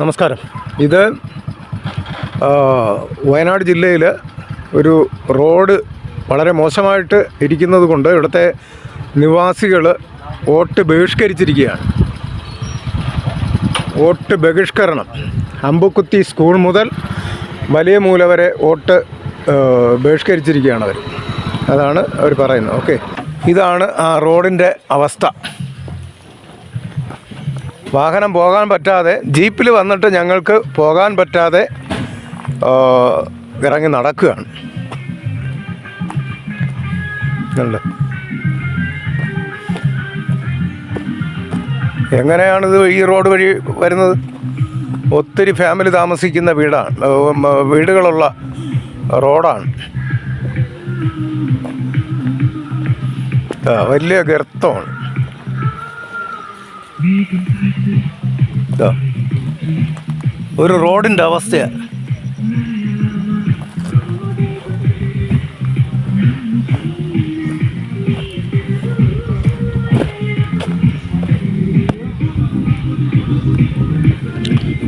നമസ്കാരം. ഇത് വയനാട് ജില്ലയിൽ ഒരു റോഡ് വളരെ മോശമായിട്ട് ഇരിക്കുന്നത് കൊണ്ട് ഇവിടുത്തെ നിവാസികൾ വോട്ട് ബഹിഷ്കരിച്ചിരിക്കുകയാണ്. വോട്ട് ബഹിഷ്കരണം. അമ്പുക്കുത്തി സ്കൂൾ മുതൽ വലിയ മൂല വരെ വോട്ട് ബഹിഷ്കരിച്ചിരിക്കുകയാണ് അവർ അതാണ് അവർ പറയുന്നത്. ഓക്കെ. ഇതാണ് ആ റോഡിന്റെ അവസ്ഥ. വാഹനം പോകാൻ പറ്റാതെ ജീപ്പിൽ വന്നിട്ട് ഞങ്ങൾക്ക് പോകാൻ പറ്റാതെ ഇറങ്ങി നടക്കുകയാണ്. എങ്ങനെയാണിത് ഈ റോഡ് വഴി വരുന്നത് ഒത്തിരി ഫാമിലി താമസിക്കുന്ന വീടാണ് വീടുകളുള്ള റോഡാണ് വലിയ ഗർത്തമാണ്. ഒരു റോഡിന്റെ അവസ്ഥയാണ്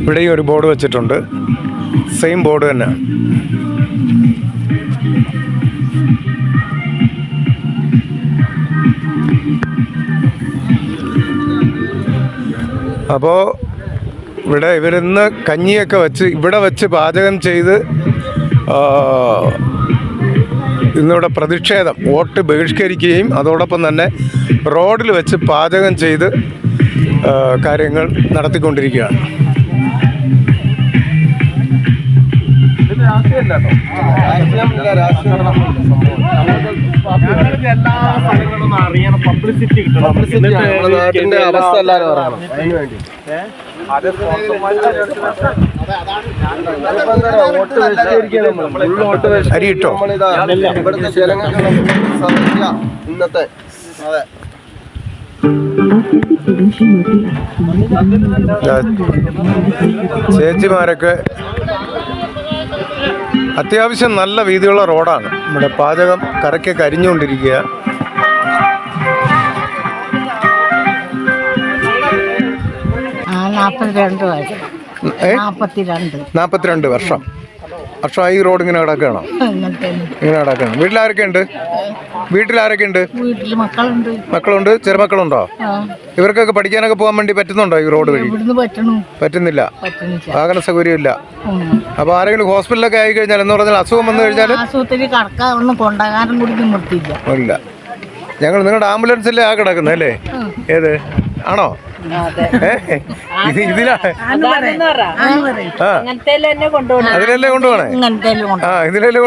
ഇവിടെയും ഒരു ബോർഡ് വെച്ചിട്ടുണ്ട്. സെയിം ബോർഡ് തന്നെ അപ്പോൾ ഇവിടെ ഇവരിന്ന് കഞ്ഞിയൊക്കെ വെച്ച് ഇവിടെ വെച്ച് പാചകം ചെയ്ത് ഇന്നിവിടെ പ്രതിഷേധം വോട്ട് ബഹിഷ്കരിക്കുകയും അതോടൊപ്പം തന്നെ റോഡിൽ വെച്ച് പാചകം ചെയ്ത് കാര്യങ്ങൾ നടത്തിക്കൊണ്ടിരിക്കുകയാണ്. എല്ലാ സ്ഥലങ്ങളും അറിയണം. പബ്ലിസിറ്റി നാട്ടിന്റെ അവസ്ഥ എല്ലാവരും അറിയണം. അതിന് വേണ്ടി. ഇവിടുത്തെ ജനങ്ങൾക്ക് ഇന്നത്തെ. അതെ. ചേച്ചിമാരൊക്കെ അത്യാവശ്യം നല്ല വീതിയുള്ള റോഡാണ്. നമ്മുടെ പാചകം കറക്കെ കരിഞ്ഞുകൊണ്ടിരിക്കുക. നാൽപ്പത്തിരണ്ട് നാൽപ്പത്തിരണ്ട് നാൽപ്പത്തിരണ്ട് വർഷം. വർഷമായി ഈ റോഡ് ഇങ്ങനെ കിടക്കുകയാണോ? അങ്ങനത്തെ ഇങ്ങനെ കിടക്കണം വീട്ടിലാരൊക്കെ ഉണ്ട് വീട്ടിലാരൊക്കെ ഉണ്ട് വീട്ടിൽ മക്കളുണ്ട്. മക്കളുണ്ട്? ചെറുമക്കളുണ്ടോ? ഇവർക്കൊക്കെ പഠിക്കാനൊക്കെ പോകാൻ വേണ്ടി പറ്റുന്നുണ്ടോ ഈ റോഡ് വഴി? പറ്റുന്നില്ല. വാഹന സൗകര്യമില്ല. ഇല്ല അപ്പോൾ ആരെങ്കിലും ഹോസ്പിറ്റലൊക്കെ ആയി കഴിഞ്ഞാൽ എന്ന് പറഞ്ഞാൽ അസുഖം വന്നു കഴിഞ്ഞാൽ ആശുപത്രി കൊണ്ടാകാനും കൂടി ഞങ്ങൾ നിങ്ങളുടെ ആംബുലൻസിലെ ആ കിടക്കുന്നത് അല്ലേ? ഏത്? ആണോ? അതിലല്ലേ കൊണ്ടുപോണേ? ആ ഇതിലല്ലേ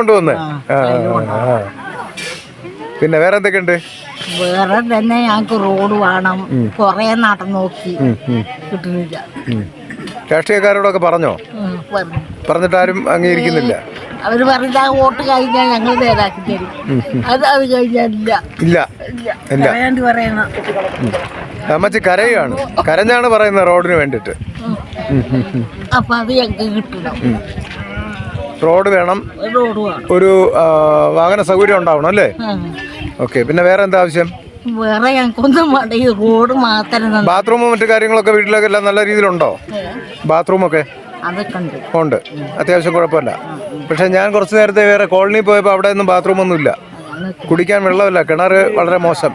ആ. പിന്നെ വേറെ എന്തൊക്കെയുണ്ട്? വേറെ തന്നെ ഞങ്ങൾക്ക് റോഡ് വേണം. കൊറേ നടന്നു നോക്കി. കിട്ടുന്നില്ല. രാഷ്ട്രീയക്കാരോടൊക്കെ പറഞ്ഞോ? ഉം, പറഞ്ഞിട്ട് അവർ പറഞ്ഞ വോട്ട് കഴിഞ്ഞാൽ ഞങ്ങൾ നേരാക്കി തരും. അത് അത് കഴിഞ്ഞാലില്ല. ഇല്ല. ഇല്ല. പറയാണ്ട് പറയണ. അമ്മച്ചി കരയുകയാണ് കരഞ്ഞാണ് പറയുന്നത് റോഡിന് വേണ്ടിട്ട്. അപ്പൊ അത് ഞങ്ങൾക്ക് കിട്ടണം. റോഡ് വേണം. ഒരു വാഹന സൗകര്യം ഉണ്ടാവണം അല്ലേ? ആ. ഓക്കെ പിന്നെ വേറെ എന്താ ആവശ്യം? വേറെ ഞങ്ങൾക്കൊന്നും വേണ്ട. ഈ റോഡ് മാത്രം ബാത്റൂമും മറ്റു കാര്യങ്ങളൊക്കെ വീട്ടിലൊക്കെ എല്ലാം നല്ല രീതിയിലുണ്ടോ? ബാത്റൂമൊക്കെ? ഉണ്ട് ഉണ്ട്. അത്യാവശ്യം കുഴപ്പമില്ല. പക്ഷെ ഞാൻ കുറച്ച് നേരത്തെ വേറെ കോളനി പോയപ്പോൾ അവിടെ ഒന്നും ബാത്റൂം ഒന്നുമില്ല കുടിക്കാൻ വെള്ളമില്ല. കിണർ വളരെ മോശം.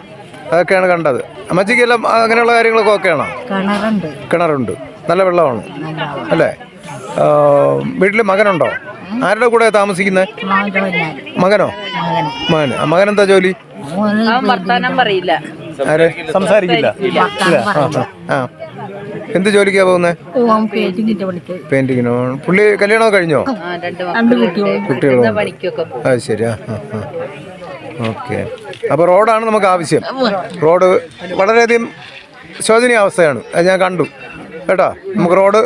അതൊക്കെയാണ് കണ്ടത്. അമ്മച്ചിക്കെല്ലാം അങ്ങനെയുള്ള കാര്യങ്ങളൊക്കെ ഓക്കെയാണോ കിണറുണ്ട്. കിണറുണ്ട്. നല്ല വെള്ളമാണ്. അല്ലേ? വീട്ടിൽ മകനുണ്ടോ? ആരുടെ കൂടെ താമസിക്കുന്നത് പിന്നാലെ മകനോ? മകൻ മകൻ എന്താ ജോലി? മോന് വർത്താനം പറയില്ല. സംസാരിക്കില്ല. ആ. എന്ത് ജോലിക്കാ പോകുന്നത് പെയിന്റിങ്ങിനോ പുള്ളി കല്യാണം കഴിഞ്ഞോ? ആ രണ്ട് രണ്ട് കുട്ടികളും. കുട്ടികളോ പണിക്കൊക്കെ പോകും. അത് ശരി ആ ആ ഓക്കെ. അപ്പൊ റോഡാണ് നമുക്ക് ആവശ്യം. റോഡ് വളരെയധികം ശോചനീയ അവസ്ഥയാണ്. അത് ഞാൻ കണ്ടു. കേട്ടോ? നമുക്ക് റോഡ്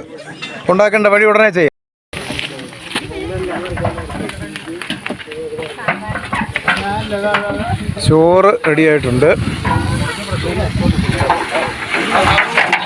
ഉണ്ടാക്കേണ്ട വഴി ഉടനെ ചെയ്യാം. ചോറ് റെഡി ആയിട്ടുണ്ട്.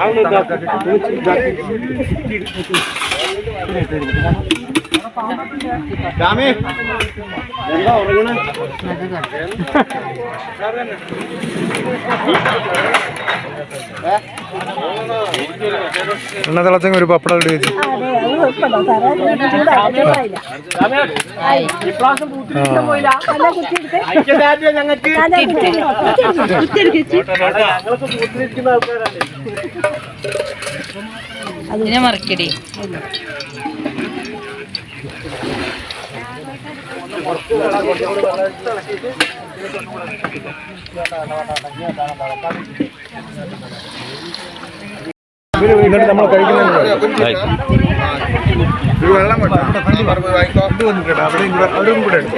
Alın da. എണ്ണ തിളച്ചെങ്കിൽ ഒരു പപ്പടം ഇട്ട് വെച്ചു. അതിനെ മറക്കടി. എന്നിട്ട് നമ്മൾ കഴിക്കുന്നുണ്ട് വെള്ളം വേണ്ട ഇത് വന്നിട്ടുണ്ട് അവിടെ അവരും കൂടെ എടുത്തു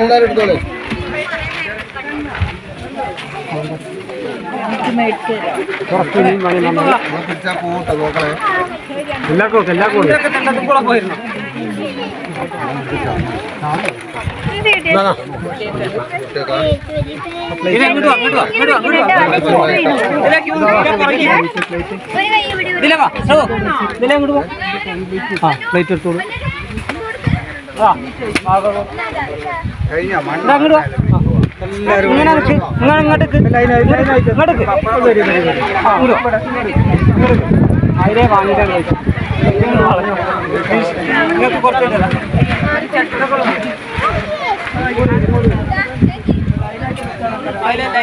എല്ലാവരും എടുത്തോളൂ എല്ലാവർക്കും എല്ലാവർക്കും ആ പ്ലേറ്റ് എടുത്തോളൂ. ആ. കഴിഞ്ഞ അങ്ങോട്ട് ഇങ്ങനെ നിങ്ങൾ ഇങ്ങോട്ടേക്ക് ഇങ്ങോട്ടേക്ക് അതിനെ വാങ്ങിക്കാൻ നിങ്ങൾക്ക് കുറച്ച് അതിലെന്താ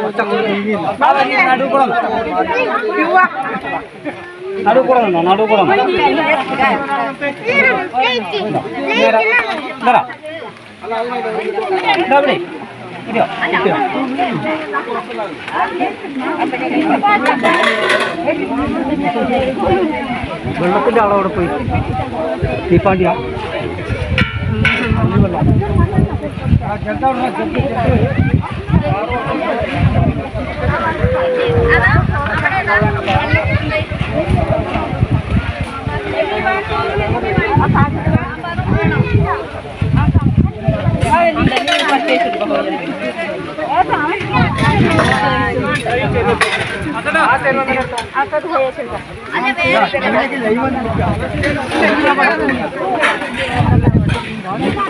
തിരിച്ചാ പോട്ടെ നോക്കണേ വെള്ളത്തിന്റെ ആളവിടെ പോയി. തീപ്പാണ്ടിയാ. আসাদ হয়েছিল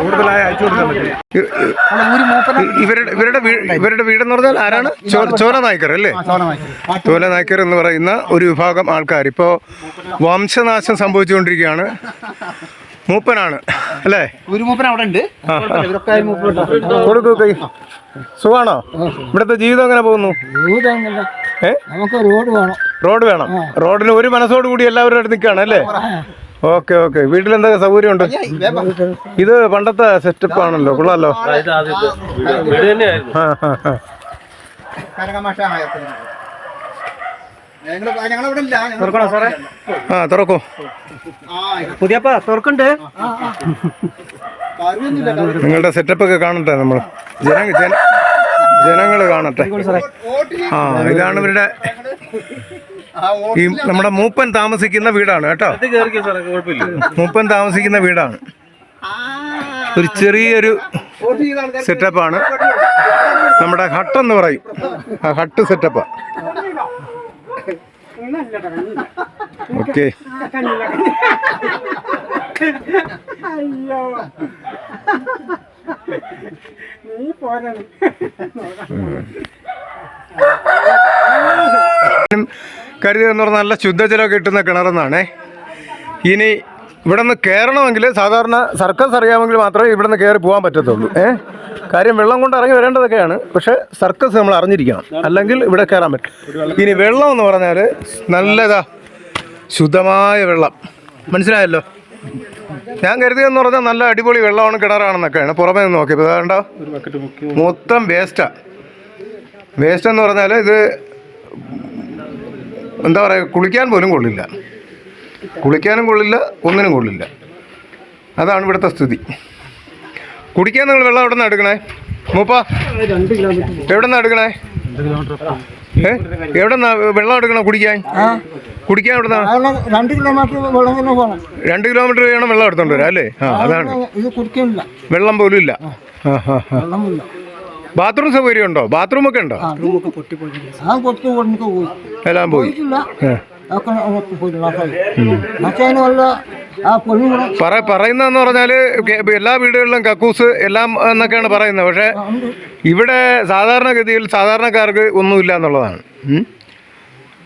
കൂടുതലായി അയച്ചു കൊടുക്കാൻ പറ്റും ഇവരുടെ ഇവരുടെ വീട് ഇവരുടെ വീടെന്ന് പറഞ്ഞാൽ ആരാണ്? ചോല നായ്ക്കർ അല്ലേ? ചോല നായ്ക്കർ. എന്ന് പറയുന്ന ഒരു വിഭാഗം ആൾക്കാർ. ഇപ്പോ വംശനാശം സംഭവിച്ചുകൊണ്ടിരിക്കുകയാണ്. മൂപ്പനാണ്. അല്ലേ? ഒരു മൂപ്പൻ അവിടെ ഉണ്ട് ആ, സുഖാണോ? ഇവിടുത്തെ ജീവിതം എങ്ങനെ പോകുന്നു? നമുക്ക് റോഡ് വേണം. റോഡ് വേണം. റോഡിന് ഒരു മനസ്സോട് കൂടി എല്ലാവരും അടുത്ത് നിൽക്കുകയാണ് അല്ലേ? Okay okay. വീട്ടിൽ എന്തൊക്കെ സൗകര്യമുണ്ട്? ഇത് പണ്ടത്തെ സെറ്റപ്പ് ആണല്ലോ കൊള്ളാലോ. തുറക്കണോ സാറേ? ആ തുറക്കോ. പുതിയപ്പ തുറക്കണ്ട്. നിങ്ങളുടെ സെറ്റപ്പ് ഒക്കെ കാണട്ടെ നമ്മൾ ജന ജന ജനങ്ങൾ കാണട്ടെ. ആ ഇതാണ് ഇവരുടെ ഈ നമ്മുടെ മൂപ്പൻ താമസിക്കുന്ന വീടാണ് കേട്ടോ. മൂപ്പൻ താമസിക്കുന്ന വീടാണ്. ഒരു ചെറിയൊരു സെറ്റപ്പാണ് നമ്മുടെ ഹട്ട് എന്ന് പറയും. ആ ഹട്ട് സെറ്റപ്പാ ഓക്കെ. കരുതിയെന്ന് പറഞ്ഞാൽ നല്ല ശുദ്ധജലം കിട്ടുന്ന കിണറെന്നാണേ. ഇനി ഇവിടെ നിന്ന് കയറണമെങ്കിൽ സാധാരണ സർക്കസ് അറിയാമെങ്കിൽ മാത്രമേ ഇവിടെ നിന്ന് കയറി പോകാൻ പറ്റത്തുള്ളൂ. ഏ? കാര്യം വെള്ളം കൊണ്ട് ഇറങ്ങി വരേണ്ടതൊക്കെയാണ്. പക്ഷെ സർക്കസ് നമ്മൾ അറിഞ്ഞിരിക്കണം. അല്ലെങ്കിൽ ഇവിടെ കയറാൻ പറ്റും. ഇനി വെള്ളം എന്ന് പറഞ്ഞാൽ നല്ലതാ. ശുദ്ധമായ വെള്ളം. മനസ്സിലായല്ലോ? ഞാൻ കരുതിയെന്ന് പറഞ്ഞാൽ നല്ല അടിപൊളി വെള്ളമാണ് കിണറാണെന്നൊക്കെയാണ്. പുറമേ നിന്ന് നോക്കിയപ്പോൾ അതുകൊണ്ടോ മൊത്തം വേസ്റ്റാ. വേസ്റ്റ് എന്ന് പറഞ്ഞാൽ ഇത് എന്താ പറയുക കുളിക്കാൻ പോലും കൊള്ളില്ല. കുളിക്കാനും കൊള്ളില്ല ഒന്നിനും കൊള്ളില്ല. അതാണ് ഇവിടുത്തെ സ്ഥിതി. കുടിക്കാൻ നിങ്ങൾ വെള്ളം എവിടെ നിന്ന് എടുക്കണേ? മൂപ്പ എവിടെ നിന്ന് എടുക്കണേ? ഏ? എവിടെ നിന്നാ വെള്ളം എടുക്കണോ കുടിക്കാൻ? കുടിക്കാൻ എവിടെ രണ്ട് കിലോമീറ്റർ വെള്ളം തന്നെ പോകണം. രണ്ട് കിലോമീറ്റർ വേണം വെള്ളം എടുത്തോണ്ട് വരാം അല്ലേ? ആ അതാണ്. വെള്ളം പോലും ഇല്ല. ബാത്റൂം സൗകര്യം ഉണ്ടോ? ബാത്റൂം ഒക്കെ ഉണ്ടോ എല്ലാം പോയി. അങ്ങോട്ട് പോയി വല്ല ആ പറ പറയുന്നതെന്ന് പറഞ്ഞാൽ എല്ലാ വീടുകളിലും കക്കൂസ് എല്ലാം എന്നൊക്കെയാണ് പറയുന്നത്. പക്ഷേ ഇവിടെ സാധാരണഗതിയിൽ സാധാരണക്കാർക്ക് ഒന്നുമില്ല എന്നുള്ളതാണ്.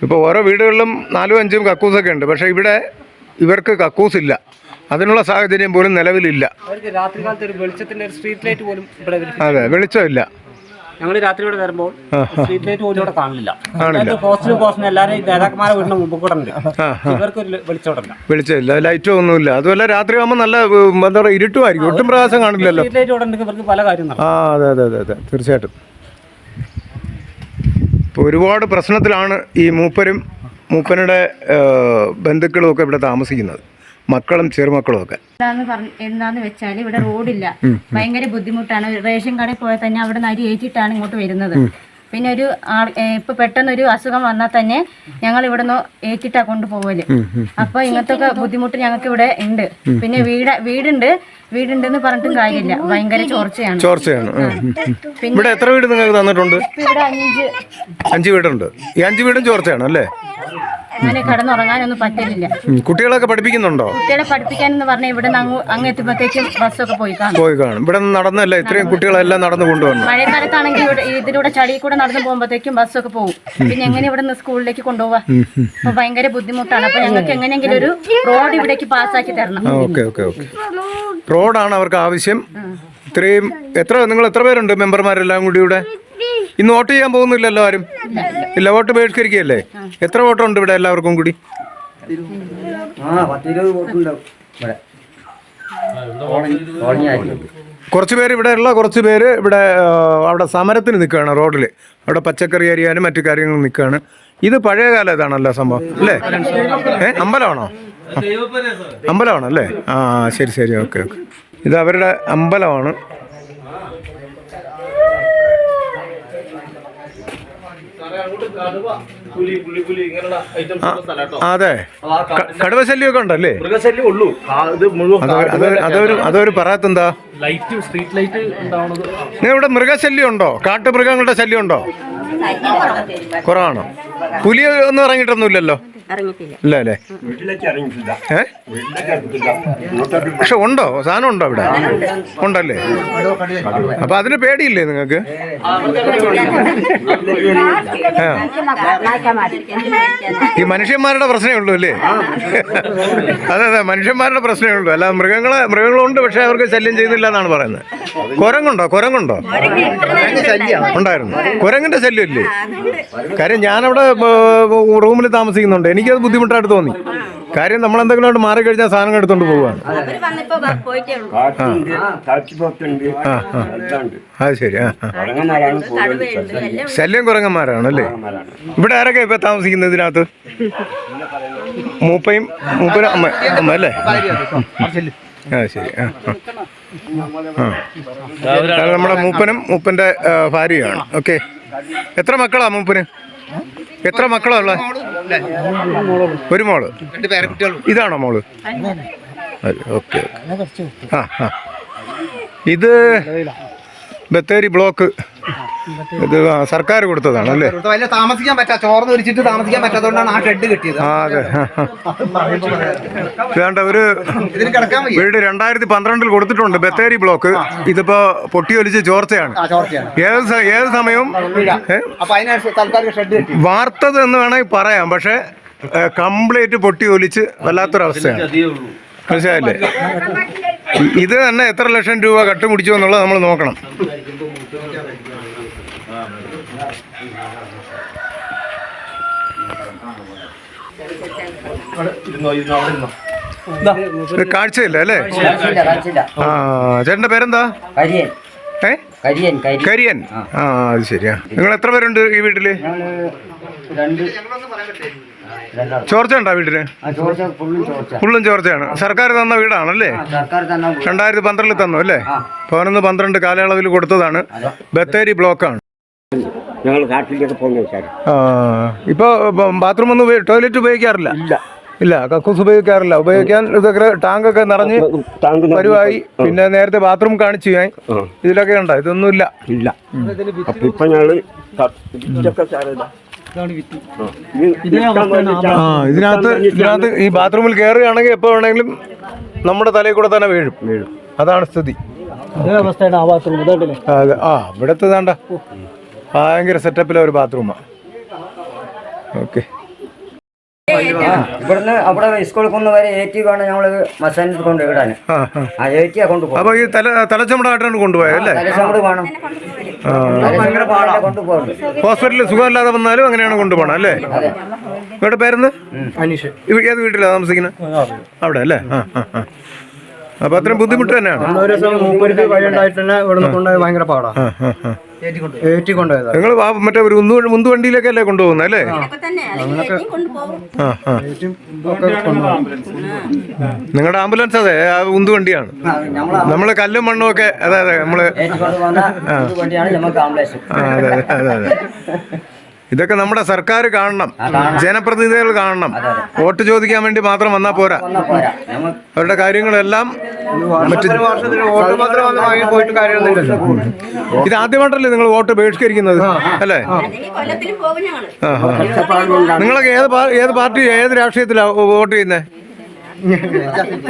ഇപ്പോൾ ഓരോ വീടുകളിലും നാലും അഞ്ചും കക്കൂസൊക്കെ ഉണ്ട്. പക്ഷേ ഇവിടെ ഇവർക്ക് കക്കൂസ് ഇല്ല അതിനുള്ള സാഹചര്യം പോലും നിലവിലില്ല. അതെ വെളിച്ചമില്ല. ഞങ്ങൾ രാത്രി ഇവിടെ വരുമ്പോൾ സ്ട്രീറ്റ് ലൈറ്റ് പോലും ഇവിടെ കാണില്ല. പോസ്റ്റിലും പോസ്റ്റിനും എല്ലാവരും നേതാക്കന്മാരെ വീടിന് മുമ്പ് കൂടെ ഉണ്ട്. ഇവർക്ക് ഒരു വെളിച്ചം ഇല്ല. വെളിച്ചമില്ല. ലൈറ്റോ ഒന്നുമില്ല. അതുമല്ല രാത്രി ആകുമ്പോൾ നല്ല എന്താ പറയുക ഇരുട്ടുമായിരിക്കും. ഒട്ടും പ്രകാശം കാണില്ലല്ലോ. സ്ട്രീറ്റ് ലൈറ്റ് ഇവിടെ ഉണ്ടെങ്കിൽ ഇവർക്ക് പല കാര്യം ആ അതെ അതെ അതെ അതെ. തീർച്ചയായിട്ടും. ഇപ്പോൾ ഒരുപാട് പ്രശ്നത്തിലാണ് ഈ മൂപ്പരും മൂപ്പനുടെ ബന്ധുക്കളും ഒക്കെ ഇവിടെ താമസിക്കുന്നത്. മക്കളും ചെറുമക്കളും ഒക്കെ. എന്താന്ന് പറഞ്ഞ എന്താന്ന് വെച്ചാൽ ഇവിടെ റോഡില്ല. ഭയങ്കര ബുദ്ധിമുട്ടാണ്. റേഷൻ കടയിൽ പോയാൽ തന്നെ അവിടെ നരി ഏറ്റിട്ടാണ് ഇങ്ങോട്ട് വരുന്നത്. പിന്നെ ഒരു ആൾ ഇപ്പൊ പെട്ടെന്ന് ഒരു അസുഖം വന്നാൽ തന്നെ ഞങ്ങൾ ഇവിടെ നിന്ന് ഏറ്റിട്ടാ കൊണ്ടുപോകൽ അപ്പൊ ഇങ്ങനത്തെ ഒക്കെ ബുദ്ധിമുട്ട് ഞങ്ങൾക്ക് ഇവിടെ ഉണ്ട് പിന്നെ വീട് വീടുണ്ട്. വീടുണ്ടെന്ന് പറഞ്ഞിട്ടും കാര്യമില്ല. ഭയങ്കര ചോർച്ചയാണ്. ചോർച്ചയാണ്. ഇവിടെ എത്ര വീട് നിങ്ങൾക്ക് തന്നിട്ടുണ്ട്? ഇപ്പൊ ഇവിടെ അഞ്ച്. അഞ്ച് വീടുണ്ട്. ഈ അഞ്ച് വീടും ചോർച്ചയാണ് അല്ലേ? അങ്ങനെ കിടന്നുറങ്ങാനൊന്നും പറ്റലില്ല ഉം. കുട്ടികളൊക്കെ പഠിപ്പിക്കുന്നുണ്ടോ? കുട്ടികളെ പഠിപ്പിക്കാൻ എന്ന് പറഞ്ഞാൽ ഇവിടെ നിന്ന് അങ്ങ് എത്തുമ്പോഴത്തേക്കും ബസ്സൊക്കെ പോയി കാണും. പോയി കാണും. ഇവിടെ നടന്നല്ലേ? ഇത്രയും കുട്ടികളെല്ലാം നടന്നു കൊണ്ടുവന്നു. മഴക്കാലത്താണെങ്കിൽ ഇവിടെ ഇതിലൂടെ ചളി കൂടെ നടന്നു പോകുമ്പോഴത്തേക്കും ബസ്സൊക്കെ പോകും പിന്നെ എങ്ങനെ ഇവിടെ നിന്ന് സ്കൂളിലേക്ക് കൊണ്ടുപോവാ? അപ്പൊ ഭയങ്കര ബുദ്ധിമുട്ടാണ്. അപ്പൊ ഞങ്ങൾക്ക് എങ്ങനെയെങ്കിലും ഒരു റോഡ് ഇവിടേക്ക് പാസ്സാക്കി തരണം. Okay okay okay. റോഡാണ് അവർക്ക് ആവശ്യം. ഇത്രയും എത്ര നിങ്ങൾ എത്ര പേരുണ്ട് മെമ്പർമാരെല്ലാം കൂടി ഇവിടെ? ഇന്ന് വോട്ട് ചെയ്യാൻ പോകുന്നില്ലല്ലോ ആരും ഇല്ല വോട്ട് ബഹിഷ്കരിക്കുകയല്ലേ? എത്ര വോട്ടുണ്ട് ഇവിടെ എല്ലാവർക്കും കൂടി? കുറച്ച് പേര് ഇവിടെ ഉള്ള കുറച്ച് പേര് ഇവിടെ അവിടെ സമരത്തിന് നിൽക്കുകയാണ് റോഡിൽ അവിടെ പച്ചക്കറി അരിയാനും മറ്റു കാര്യങ്ങളും നിൽക്കുകയാണ്. ഇത് പഴയ കാലം ഇതാണല്ലോ സംഭവം അല്ലേ? ഏ അമ്പലമാണോ? അമ്പലമാണോ അല്ലേ? ആ ശരി ശരി ഓക്കെ ഓക്കെ. ഇത് അവരുടെ അമ്പലമാണ്. അതെ. കടുവശല്യൊക്കെ ഉണ്ടല്ലേ? മൃഗശല്യം ഉള്ളൂ. അതൊരു അതൊരു പറയാത്തെന്താ? ലൈറ്റും സ്ട്രീറ്റ് ലൈറ്റ് ഉണ്ടാവുന്നത് ഇവിടെ മൃഗശല്യം ഉണ്ടോ കാട്ടുമൃഗങ്ങളുടെ ശല്യം ഉണ്ടോ കുറവാണോ? പുലി ഒന്നും ഇറങ്ങിയിട്ടൊന്നുമില്ലല്ലോ? ഇല്ല അല്ലേ? ഏ? പക്ഷെ ഉണ്ടോ? സാധനം ഉണ്ടോ ഇവിടെ? ഉണ്ടല്ലേ? അപ്പൊ അതിന് പേടിയില്ലേ നിങ്ങൾക്ക്? ഈ മനുഷ്യന്മാരുടെ പ്രശ്നമേ ഉള്ളൂ അല്ലേ? അതെ അതെ മനുഷ്യന്മാരുടെ പ്രശ്നമേ ഉള്ളൂ. അല്ല മൃഗങ്ങളെ മൃഗങ്ങളുണ്ട് പക്ഷെ അവർക്ക് ശല്യം ചെയ്യുന്നില്ല. എന്നാണ് പറയുന്നത്. കുരങ്ങുണ്ടോ? കുരങ്ങുണ്ടോ? ഉണ്ടായിരുന്നു. കുരങ്ങിന്റെ ശല്യം ഇല്ലേ കാര്യം ഞാനവിടെ റൂമിൽ താമസിക്കുന്നുണ്ട്. എനിക്കത് ബുദ്ധിമുട്ടായിട്ട് തോന്നി. കാര്യം നമ്മൾ എന്തെങ്കിലും മാറി കഴിഞ്ഞാൽ സാധനം എടുത്തോണ്ട് പോവാണ്. അത് ശരി ആ ആ. ശല്യം. കുരങ്ങന്മാരാണ് അല്ലേ? ഇവിടെ ആരൊക്കെ ഇപ്പൊ താമസിക്കുന്നത് ഇതിനകത്ത്? മൂപ്പയും മൂപ്പനും അമ്മ അമ്മ അല്ലേ? ആ ശരി ആ. നമ്മുടെ മൂപ്പനും മൂപ്പന്റെ ഭാര്യയാണ്. ഓക്കെ. എത്ര മക്കളാ മൂപ്പന്? എത്ര മക്കളാ ഉള്ള? ഒരു മോൾ. ഇതാണോ മോൾ? ഓക്കെ ആ ആ. ഇത് ബത്തേരി ബ്ലോക്ക്. ഇത് സർക്കാർ കൊടുത്തതാണ് അല്ലേ? വലിയ താമസിക്കാൻ പറ്റാ ചോർന്ന് ഒരിച്ചിട്ട് താമസിക്കാൻ പറ്റാത്തതുകൊണ്ടാണ് ആ ഷെഡ് കിട്ടിയത്. ആ അതെ. ആ. ഒരു വീട് രണ്ടായിരത്തി പന്ത്രണ്ടിൽ കൊടുത്തിട്ടുണ്ട് ബത്തേരി ബ്ലോക്ക്. ഇതിപ്പോ പൊട്ടിയൊലിച്ച് ചോർച്ചയാണ്. ഏത് ഏത് സമയവും വാർത്തത് എന്ന് വേണമെങ്കിൽ പറയാം പക്ഷെ കംപ്ലീറ്റ് പൊട്ടി ഒലിച്ച് വല്ലാത്തൊരവസ്ഥയാണ് മനസ്സിലായില്ലേ? ഇത് തന്നെ എത്ര ലക്ഷം രൂപ കട്ടുപിടിച്ചു എന്നുള്ളത് നമ്മൾ നോക്കണം. കാഴ്ചയില്ല അല്ലേ? ആ ചേട്ടന്റെ പേരെന്താ? ഏ? കരിയൻ ആ അത് ശരിയാ. നിങ്ങൾ എത്ര പേരുണ്ട് ഈ വീട്ടിൽ? രണ്ട് വീട്ടിന് ഫുള്ളും ചോർച്ച. ഫുള്ളും ചോർച്ചയാണ്. സർക്കാർ തന്ന വീടാണല്ലേ രണ്ടായിരത്തി പന്ത്രണ്ടിൽ തന്നു അല്ലേ? പതിനൊന്ന് പന്ത്രണ്ട് കാലയളവിൽ കൊടുത്തതാണ്. ബത്തേരി ബ്ലോക്കാണ്. ഞങ്ങൾ കാട്ടിലേക്ക് പോകുന്ന ഇപ്പോൾ ബാത്റൂം ഒന്നും ടോയ്ലറ്റ് ഉപയോഗിക്കാറില്ല? ഇല്ല. കക്കൂസ് ഉപയോഗിക്കാറില്ല. ഉപയോഗിക്കാൻ ഇതൊക്കെ ടാങ്കൊക്കെ നിറഞ്ഞ് വരുവായി. പിന്നെ നേരത്തെ ബാത്റൂം കാണിച്ചു ഞാൻ. ഇതിലൊക്കെ ഉണ്ടോ? ഇതൊന്നും ഇല്ല. ഇല്ല ഇപ്പൊ ഞങ്ങൾ. ആ. ഇതിനകത്ത് ഇതിനകത്ത് ഈ ബാത്റൂമിൽ കയറുകയാണെങ്കിൽ എപ്പോൾ വേണമെങ്കിലും നമ്മുടെ തലയിൽ കൂടെ തന്നെ വീഴും. വീഴും. അതാണ് സ്ഥിതി. ആ ഇവിടത്തെ അതെ ആ ഭയങ്കര സെറ്റപ്പിലെ ഒരു ബാത്റൂമാണ് ഓക്കെ. ഇവിടുന്ന് അവിടെ സ്കൂളിൽ കൊണ്ടുവരെ ഏറ്റി വേണം ഞങ്ങൾ മസാനിൽ കൊണ്ട് ഇടാൻ. ആ ഏറ്റിയാ കൊണ്ടുപോകും. അപ്പോൾ ഈ തല തലച്ചമടായിട്ടാണ് കൊണ്ടുപോയല്ലേ അല്ലേ? വേണം. ഹോസ്പിറ്റലിൽ സുഖമില്ലാതെ വന്നാലും അങ്ങനെയാണ് കൊണ്ടുപോകണം അല്ലേ? ഇവിടെ പേരെന്ന് അനീഷ്. ഏത് വീട്ടിലാണ് താമസിക്കുന്നത്? അവിടെ അല്ലേ? ആ ആ. ആ അപ്പോൾ അത്രയും ബുദ്ധിമുട്ട് തന്നെയാണ്. ഒരു ദിവസം മൂപ്പർക്ക് വഴിയുണ്ടായിട്ട് തന്നെ ഇവിടുന്ന് കൊണ്ടുപോയത് ഭയങ്കര പാടാ. ആ ആ ആ. ഏറ്റി കൊണ്ടുപോയതാ നിങ്ങൾ മറ്റേ ഒരു ഉന്തു ഉന്തു വണ്ടിയിലേക്കല്ലേ കൊണ്ടുപോകുന്നത് അല്ലേ? നിങ്ങളുടെ ആംബുലൻസ് അതെ ആ ഉന്തു വണ്ടിയാണ്. നമ്മൾ കല്ലും മണ്ണും ഒക്കെ അതെ അതെ നമ്മൾ അതെ അതെ അതെ. ഇതൊക്കെ നമ്മുടെ സർക്കാർ കാണണം. ജനപ്രതിനിധികൾ കാണണം. വോട്ട് ചോദിക്കാൻ വേണ്ടി മാത്രം വന്നാൽ പോരാ. അവരുടെ കാര്യങ്ങളെല്ലാം ഇത് ആദ്യമായിട്ടല്ലേ നിങ്ങൾ വോട്ട് ബഹിഷ്കരിക്കുന്നത്? അല്ലേ. നിങ്ങളൊക്കെ ഏത് ഏത് പാർട്ടി ഏത് രാഷ്ട്രീയത്തിലാണ് വോട്ട് ചെയ്യുന്നത്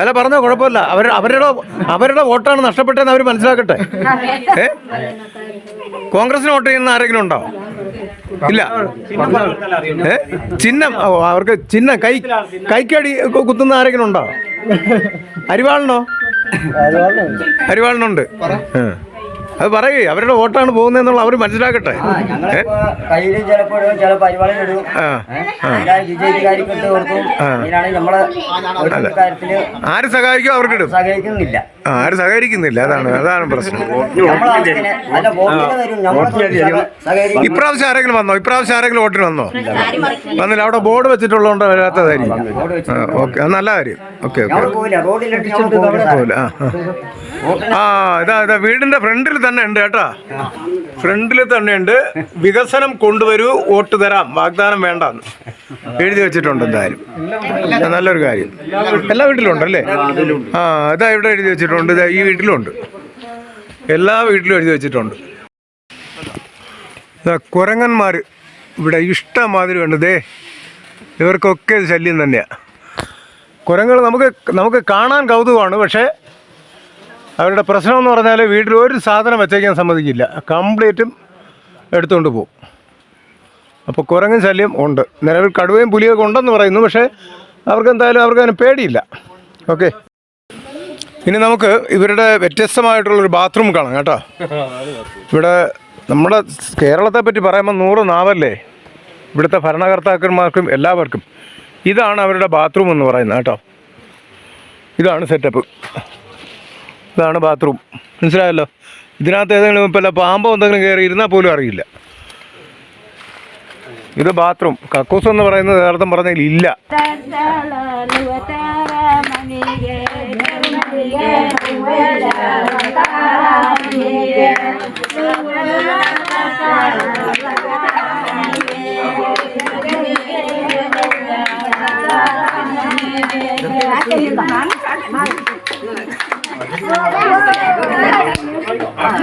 അല്ല പറഞ്ഞോ കുഴപ്പമില്ല. അവർ അവരുടെ അവരുടെ വോട്ടാണ് നഷ്ടപ്പെട്ടതെന്ന് അവർ മനസ്സിലാക്കട്ടെ. ഏ? കോൺഗ്രസിന് വോട്ട് ചെയ്യുന്ന ആരെങ്കിലും ഉണ്ടോ? ഇല്ല. ഏ? ചിഹ്നം ഓ, അവർക്ക് ചിഹ്നം. കൈ കൈക്കടി കുത്തുന്ന ആരെങ്കിലും ഉണ്ടോ? അരിവാളിനോ അരിവാളിനുണ്ട് ഏ. അത് പറയേ അവരുടെ വോട്ടാണ് പോകുന്നതെന്നുള്ള അവർ മനസ്സിലാക്കട്ടെ. ചിലപ്പോൾ ഇടും ചില ആര് സഹായിക്കും അവർക്കിടും സഹകരിക്കുന്നില്ല. സഹായിക്കുന്നില്ല ആരും സഹകരിക്കുന്നില്ല? അതാണ് അതാണ് പ്രശ്നം. ഇപ്രാവശ്യം ആരെങ്കിലും വന്നോ? ഇപ്രാവശ്യം ആരെങ്കിലും വോട്ടിന് വന്നോ? വന്നില്ല. അവിടെ ബോർഡ് വെച്ചിട്ടുള്ളതുകൊണ്ട് വരാത്തതായിരിക്കും. ആ, ഓക്കെ. അത് നല്ല കാര്യം. ഓക്കെ ആ ഇതാ ഇതാ വീടിന്റെ ഫ്രണ്ടിൽ തന്നെ ഉണ്ട് കേട്ടാ. ഫ്രണ്ടിൽ തന്നെ ഉണ്ട് വികസനം കൊണ്ടുവരൂ വോട്ട് തരാം. വാഗ്ദാനം വേണ്ടെന്ന്. എഴുതി വെച്ചിട്ടുണ്ട് എന്തായാലും. നല്ലൊരു കാര്യം. എല്ലാ വീട്ടിലും ഉണ്ടല്ലേ ആ ഇതാ ഇവിടെ എഴുതി വെച്ചിട്ടുണ്ട്. ഇതാ ഈ വീട്ടിലുണ്ട്. എല്ലാ വീട്ടിലും എഴുതി വെച്ചിട്ടുണ്ട്. ഇതാ കുരങ്ങന്മാർ ഇവിടെ ഇഷ്ടമാതിരി ഉണ്ട്. ദേ ഇവർക്കൊക്കെ ഇത് ശല്യം തന്നെയാണ് കുരങ്ങൾ നമുക്ക് നമുക്ക് കാണാൻ കൗതുകമാണ് പക്ഷേ അവരുടെ പ്രശ്നം എന്ന് പറഞ്ഞാൽ വീട്ടിൽ ഒരു സാധനം വെച്ചേക്കാൻ സമ്മതിക്കില്ല. കംപ്ലീറ്റും എടുത്തുകൊണ്ട് പോകും. അപ്പോൾ കുരങ്ങൻ ശല്യം ഉണ്ട്. നിലവിൽ കടുവയും പുലിയൊക്കെ ഉണ്ടെന്ന് പറയുന്നു പക്ഷേ അവർക്ക് എന്തായാലും അവർക്ക് അതിന് പേടിയില്ല. ഓക്കെ. ഇനി നമുക്ക് ഇവരുടെ വ്യത്യസ്തമായിട്ടുള്ളൊരു ബാത്റൂം കാണാം കേട്ടോ. ഇവിടെ നമ്മുടെ കേരളത്തെ പറ്റി പറയുമ്പോൾ നൂറ് നാവല്ലേ? ഇവിടുത്തെ ഭരണകർത്താക്കന്മാർക്കും എല്ലാവർക്കും. ഇതാണ് അവരുടെ ബാത്റൂം എന്ന് പറയുന്നത് കേട്ടോ ഇതാണ് സെറ്റപ്പ് ഇതാണ് ബാത്റൂം മനസ്സിലായല്ലോ ഇതിനകത്ത് ഏതെങ്കിലും ഇപ്പം പാമ്പോ എന്തെങ്കിലും കയറി ഇരുന്നാൽ പോലും അറിയില്ല ഇത് ബാത്റൂം കക്കൂസ് എന്ന് പറയുന്നത് നേരത്തെ പറഞ്ഞതിൽ ഇല്ല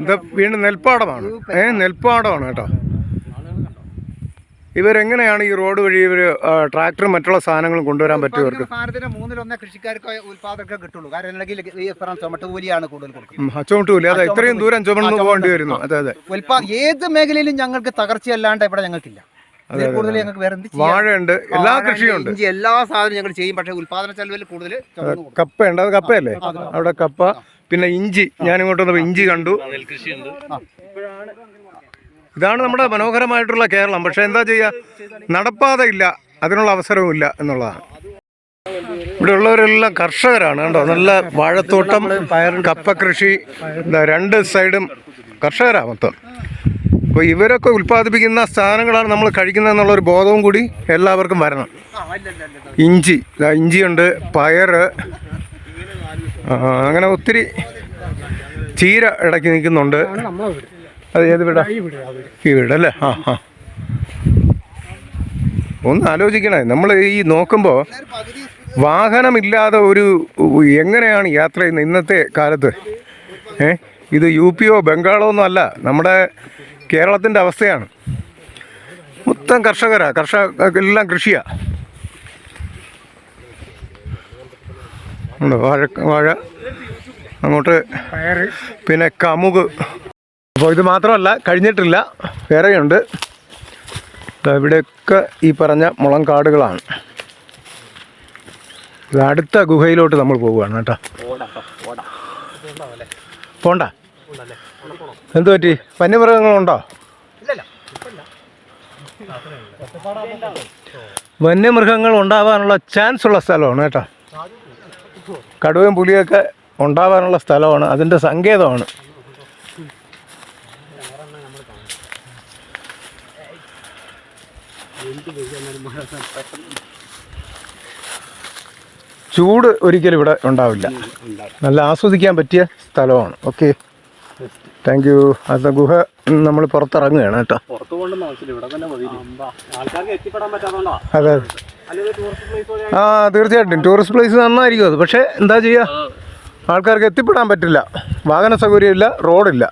ഇത് വീണ്ടും നെൽപ്പാടമാണ്. ഏഹ് നെൽപ്പാടമാണ് കേട്ടോ. ഇവരെങ്ങനെയാണ് ഈ റോഡ് വഴി ഇവർ ട്രാക്ടറും മറ്റുള്ള സാധനങ്ങളും കൊണ്ടുവരാൻ പറ്റും ഇവർക്ക് സാധനത്തിന് മൂന്നിലൊന്നേ കൃഷിക്കാർക്ക് ഉത്പാദകർക്ക് കിട്ടുള്ളൂ. കാരണം അല്ലെങ്കിൽ ഈ പറഞ്ഞ ചുമട്ട് കൂടുതൽ കൊടുക്കുന്നത്. ചുമട്ടൂല അതെ ഇത്രയും ദൂരം ചുമന്ന് പോകേണ്ടി വരുന്നു. അതെ അതെ. ഏത് മേഖലയിലും ഞങ്ങൾക്ക് തകർച്ചയല്ലാണ്ട് ഇവിടെ ഞങ്ങൾക്കില്ല. ഇതിൽ കൂടുതൽ ഞങ്ങൾക്ക് വേറെ വാഴയുണ്ട് എല്ലാ വാഴ, കൃഷിയും ഉണ്ട്. ഇഞ്ചി എല്ലാ സാധനവും ഞങ്ങൾ ചെയ്യും. പക്ഷേ ഉൽപാദന ചെലവിൽ കൂടുതൽ. കപ്പയുണ്ട്. അത് കപ്പയല്ലേ? അവിടെ കപ്പ പിന്നെ ഇഞ്ചി. ഞാൻ ഇങ്ങോട്ട് വന്നപ്പോൾ ഇഞ്ചി കണ്ടു. ഇതാണ് നമ്മുടെ മനോഹരമായിട്ടുള്ള കേരളം. പക്ഷെ എന്താ ചെയ്യുക നടപ്പാതയില്ല. അതിനുള്ള അവസരവും ഇല്ല എന്നുള്ളതാണ്. ഇവിടെ ഉള്ളവരെല്ലാം കർഷകരാണ് കണ്ടോ? നല്ല വാഴത്തോട്ടം കപ്പ കൃഷി രണ്ട് സൈഡും കർഷകരാ മൊത്തം. അപ്പോൾ ഇവരൊക്കെ ഉൽപ്പാദിപ്പിക്കുന്ന സാധനങ്ങളാണ് നമ്മൾ കഴിക്കുന്നത് എന്നുള്ളൊരു ബോധവും കൂടി എല്ലാവർക്കും വരണം. ഇഞ്ചി ഇഞ്ചിയുണ്ട് പയറ് ആ, അങ്ങനെ ഒത്തിരി ചീര ഇടയ്ക്ക് നിൽക്കുന്നുണ്ട്. അത് ഏത് വീടാ? ഈ ആ ആ ഒന്ന് ആലോചിക്കണേ. നമ്മൾ ഈ നോക്കുമ്പോൾ വാഹനമില്ലാതെ ഒരു എങ്ങനെയാണ് യാത്ര ചെയ്യുന്നത് ഇന്നത്തെ കാലത്ത്? ഏ? ഇത് യു പിയോ ബംഗാളോ ഒന്നും അല്ല. നമ്മുടെ കേരളത്തിന്റെ അവസ്ഥയാണ്. മൊത്തം കർഷകരാ. കർഷക എല്ലാം കൃഷിയാ. വാഴ വാഴ അങ്ങോട്ട് പിന്നെ കമുക്. അപ്പോൾ ഇത് മാത്രമല്ല കഴിഞ്ഞിട്ടില്ല. വേറെയുണ്ട്. ഇവിടെയൊക്കെ ഈ പറഞ്ഞ മുളം കാടുകളാണ്. ഇത് അടുത്ത ഗുഹയിലോട്ട് നമ്മൾ പോവുകയാണ് കേട്ടോ. പോണ്ട. എന്തു പറ്റി? വന്യമൃഗങ്ങളുണ്ടോ? വന്യമൃഗങ്ങൾ ഉണ്ടാവാനുള്ള ചാൻസ് ഉള്ള സ്ഥലമാണ് കേട്ടോ. കടുവയും പുലിയൊക്കെ ഉണ്ടാവാനുള്ള സ്ഥലമാണ്. അതിന്റെ സങ്കേതമാണ്. ചൂട് ഒരിക്കലും ഇവിടെ ഉണ്ടാവില്ല. നല്ല ആസ്വദിക്കാൻ പറ്റിയ സ്ഥലമാണ്. ഓക്കെ താങ്ക് യു അത് ഗുഹ നമ്മൾ പുറത്തിറങ്ങുകയാണ് കേട്ടോ. പുറത്തു കൊണ്ടൊന്നും ഇവിടെ തന്നെ മതി. ആൾക്കാർക്ക് എത്തിപ്പെടാൻ പറ്റാത്തോണ്ടാ അതെ. അല്ലെങ്കിൽ ടൂറിസ്റ്റ് പ്ലേസ് ആ തീർച്ചയായിട്ടും. ടൂറിസ്റ്റ് പ്ലേസ് നന്നായിരിക്കും അത്. പക്ഷേ എന്താ ചെയ്യുക ആൾക്കാർക്ക് എത്തിപ്പെടാൻ പറ്റില്ല. വാഹന സൗകര്യമില്ല റോഡില്ല.